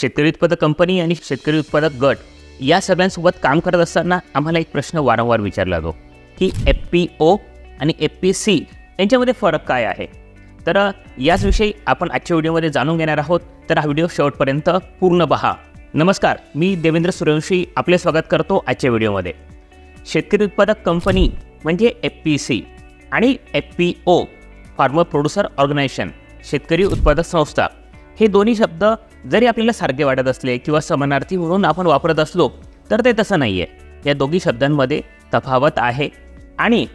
शेतकरी उत्पादक कंपनी आणि शेतकरी उत्पादक गट या सगळ्यांसोबत काम करत असताना आम्हाला एक प्रश्न वारंवार विचारला जातो की एफ पी ओ आणि एफ पी सी यांच्यामध्ये फरक काय आहे? तर याचविषयी आपण आजच्या व्हिडिओमध्ये जाणून घेणार आहोत. तर हा व्हिडिओ शेवटपर्यंत पूर्ण पहा नमस्कार मी देवेंद्र सूर्यवंशी आपले स्वागत करतो आजच्या व्हिडिओमध्ये. शेतकरी उत्पादक कंपनी म्हणजे एफ पी सी आणि F P O farmer producer organisation शेतकरी उत्पादक संस्था. हे दोन्ही शब्द जरी आपल्याला सारखे वाटत असले किंवा समानार्थी म्हणून आपण वापरत असलो तर ते तसं नाही आहे या दोघी शब्दांमध्ये तफावत आहे आणि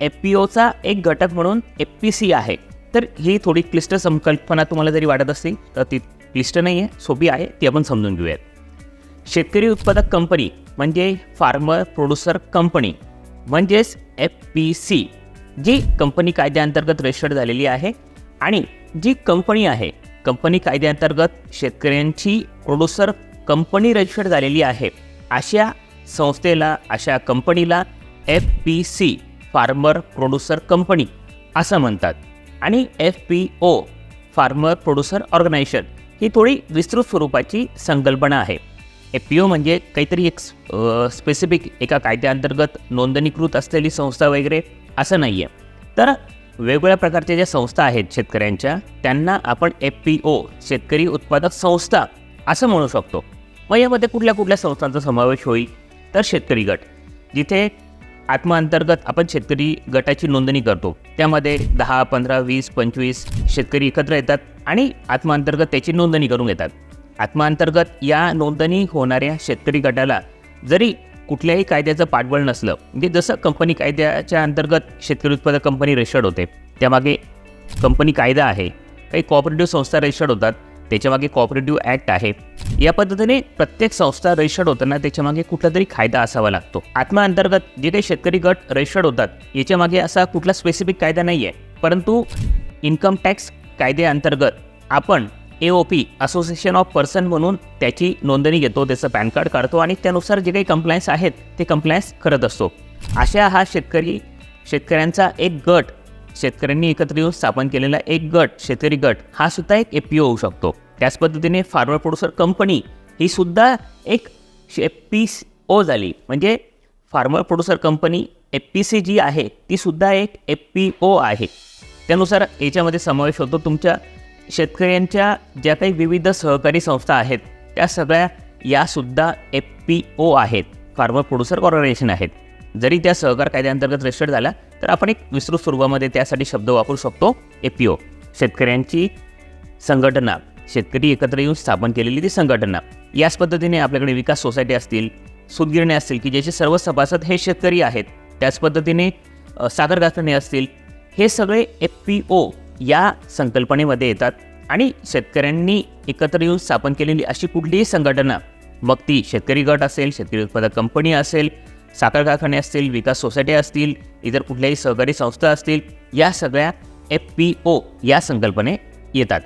एफ पी ओचा एक घटक म्हणून एफ पी सी आहे. तर ही थोडी क्लिष्ट संकल्पना तुम्हाला जरी वाटत असतील तर ती क्लिष्ट नाही आहे सोपी आहे ती आपण समजून घेऊयात. शेतकरी उत्पादक कंपनी म्हणजे फार्मर प्रोड्युसर कंपनी म्हणजेच एफ पी सी जी कंपनी कायद्याअंतर्गत रजिस्टर्ड झालेली आहे आणि जी कंपनी आहे कंपनी कायद्याअंतर्गत शेतकऱ्यांची प्रोड्युसर कंपनी रजिस्टर्ड झालेली आहे. अशा संस्थेला अशा कंपनीला F P C farmer producer company असं म्हणतात. आणि F P O farmer producer organisation ही थोडी विस्तृत स्वरूपाची संकल्पना आहे. एफ पी ओ म्हणजे काहीतरी एक स्पेसिफिक एका कायद्याअंतर्गत नोंदणीकृत असलेली संस्था वगैरे असं नाही आहे तर वेगवेगळ्या प्रकारच्या ज्या संस्था आहेत शेतकऱ्यांच्या त्यांना आपण एफ पी ओ शेतकरी उत्पादक संस्था असं म्हणू शकतो. मग यामध्ये कुठल्या कुठल्या संस्थांचा समावेश होईल? तर शेतकरी गट. जिथे आत्माअंतर्गत आपण शेतकरी गटाची नोंदणी करतो. त्यामध्ये दहा पंधरा वीस पंचवीस शेतकरी एकत्र येतात आणि आत्माअंतर्गत त्याची नोंदणी करून घेतात. आत्माअंतर्गत या नोंदणी होणाऱ्या शेतकरी गटाला जरी कुठल्याही कायद्याचं पाठबळ नसलं. म्हणजे जसं कंपनी कायद्याच्या अंतर्गत शेतकरी उत्पादक कंपनी रजिस्टर्ड होते त्यामागे कंपनी कायदा आहे काही कॉपरेटिव्ह संस्था रजिस्टर्ड होतात त्याच्यामागे कॉपरेटिव्ह ॲक्ट आहे. या पद्धतीने प्रत्येक संस्था रजिस्टर्ड होताना त्याच्यामागे कुठला तरी कायदा असावा लागतो. आत्मा अंतर्गत जे काही शेतकरी गट रजिस्टर्ड होतात याच्यामागे असा कुठला स्पेसिफिक कायदा नाही आहे परंतु इन्कम टॅक्स कायद्याअंतर्गत आपण A O P association of person म्हणून त्याची नोंदणी घेतो त्याचं पॅन कार्ड काढतो आणि त्यानुसार जे काही कंप्लायन्स आहेत ते कंप्लायन्स करत असतो. अशा हा शेतकरी शेतकऱ्यांचा एक गट शेतकऱ्यांनी एकत्र येऊन स्थापन केलेला एक गट शेतकरी गट हा सुद्धा एक ए पी ओ होऊ शकतो. त्याच पद्धतीने फार्मर प्रोड्युसर कंपनी ही सुद्धा एक एफ पी ओ झाली. म्हणजे farmer producer company A P C जी आहे ती सुद्धा एक ए पी ओ आहे. त्यानुसार याच्यामध्ये समावेश होतो तुमच्या शेतकऱ्यांच्या ज्या काही विविध सहकारी संस्था आहेत त्या सगळ्या यासुद्धा एफ पी ओ आहेत. फार्मर प्रोड्युसर कॉर्पोरेशन आहेत. जरी त्या सहकार कायद्याअंतर्गत रजिस्टर्ड झाला तर आपण एक विस्तृत स्वरूपामध्ये त्यासाठी शब्द वापरू शकतो ए पी ओ शेतकऱ्यांची संघटना शेतकरी एकत्र येऊन स्थापन केलेली ती संघटना. याच पद्धतीने आपल्याकडे विकास सोसायटी असतील सूतगिरणे असतील की ज्याचे सर्व सभासद हे शेतकरी आहेत त्याच पद्धतीने साखर कारखाने असतील हे सगळे एफ पी ओ या संकल्पनेमध्ये येतात. आणि शेतकऱ्यांनी एकत्र येऊन स्थापन केलेली अशी कुठलीही संघटना मग ती शेतकरी गट असेल शेतकरी उत्पादक कंपनी असेल साखर कारखाने असतील विकास सोसायटी असतील इतर कुठल्याही सहकारी संस्था असतील या सगळ्या एफ पी ओ या संकल्पने येतात.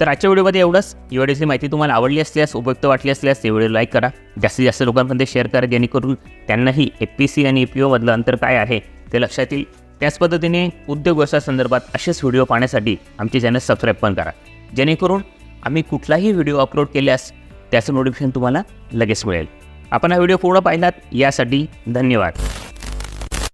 तर आजच्या व्हिडिओमध्ये एवढंच. या व्हिडिओची माहिती तुम्हाला आवडली असल्यास उपयुक्त वाटली असल्यास ते व्हिडिओ लाईक करा. जास्तीत जास्त लोकांमध्ये शेअर करा जेणेकरून त्यांनाही एफ पी सी आणि पी ओमधलं अंतर काय आहे ते लक्षात येईल. त्याच पद्धतीने उद्योग व्यवसाय संदर्भात असेच व्हिडिओ पाहण्यासाठी आमचे चॅनल सबस्क्राईब पण करा. जेणेकरून आम्ही कुठलाही व्हिडिओ अपलोड केल्यास त्याचं नोटिफिकेशन तुम्हाला लगेच मिळेल. आपण हा व्हिडिओ पूर्ण पाहिलात यासाठी धन्यवाद.